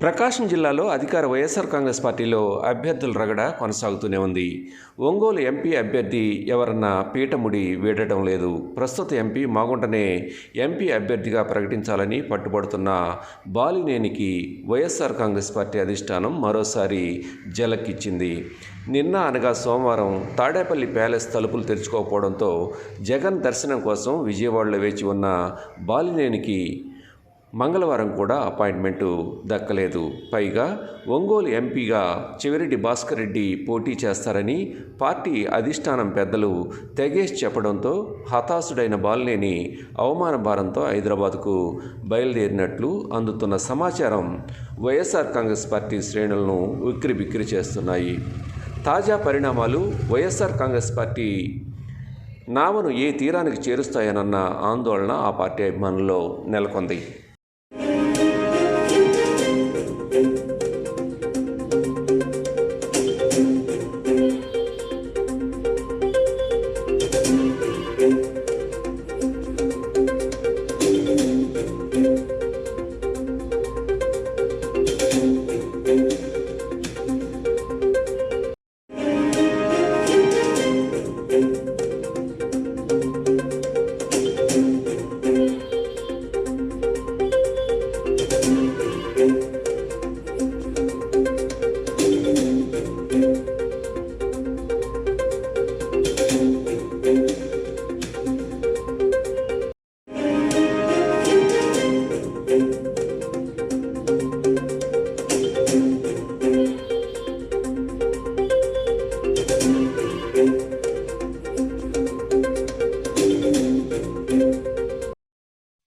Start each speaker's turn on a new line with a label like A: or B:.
A: ప్రకాశం జిల్లాలో అధికార వైఎస్ఆర్ కాంగ్రెస్ పార్టీలో అభ్యర్థుల రగడ కొనసాగుతూనే ఉంది. ఒంగోలు ఎంపీ అభ్యర్థి ఎవరన్నా పీఠముడి వీడటం లేదు. ప్రస్తుత ఎంపీ మాగుంటనే ఎంపీ అభ్యర్థిగా ప్రకటించాలని పట్టుబడుతున్న బాలినేనికి వైఎస్ఆర్ కాంగ్రెస్ పార్టీ అధిష్టానం మరోసారి జలక్కిచ్చింది. నిన్న అనగా సోమవారం తాడేపల్లి ప్యాలెస్ తలుపులు తెరుచుకోకపోవడంతో జగన్ దర్శనం కోసం విజయవాడలో వేచి ఉన్న బాలినేనికి మంగళవారం కూడా అపాయింట్మెంటు దక్కలేదు. పైగా ఒంగోలు ఎంపీగా చివరెడ్డి భాస్కర్ రెడ్డి పోటీ చేస్తారని పార్టీ అధిష్టానం పెద్దలు తెగేష్ చెప్పడంతో హతాశుడైన బాలినేని అవమాన భారంతో హైదరాబాద్కు బయలుదేరినట్లు అందుతున్న సమాచారం వైఎస్ఆర్ కాంగ్రెస్ పార్టీ శ్రేణులను ఉక్కిరిబిక్కిరి చేస్తున్నాయి. తాజా పరిణామాలు వైఎస్ఆర్ కాంగ్రెస్ పార్టీ నావను ఏ తీరానికి చేరుస్తాయనన్న ఆందోళన ఆ పార్టీ అభిమానుల్లో నెలకొంది.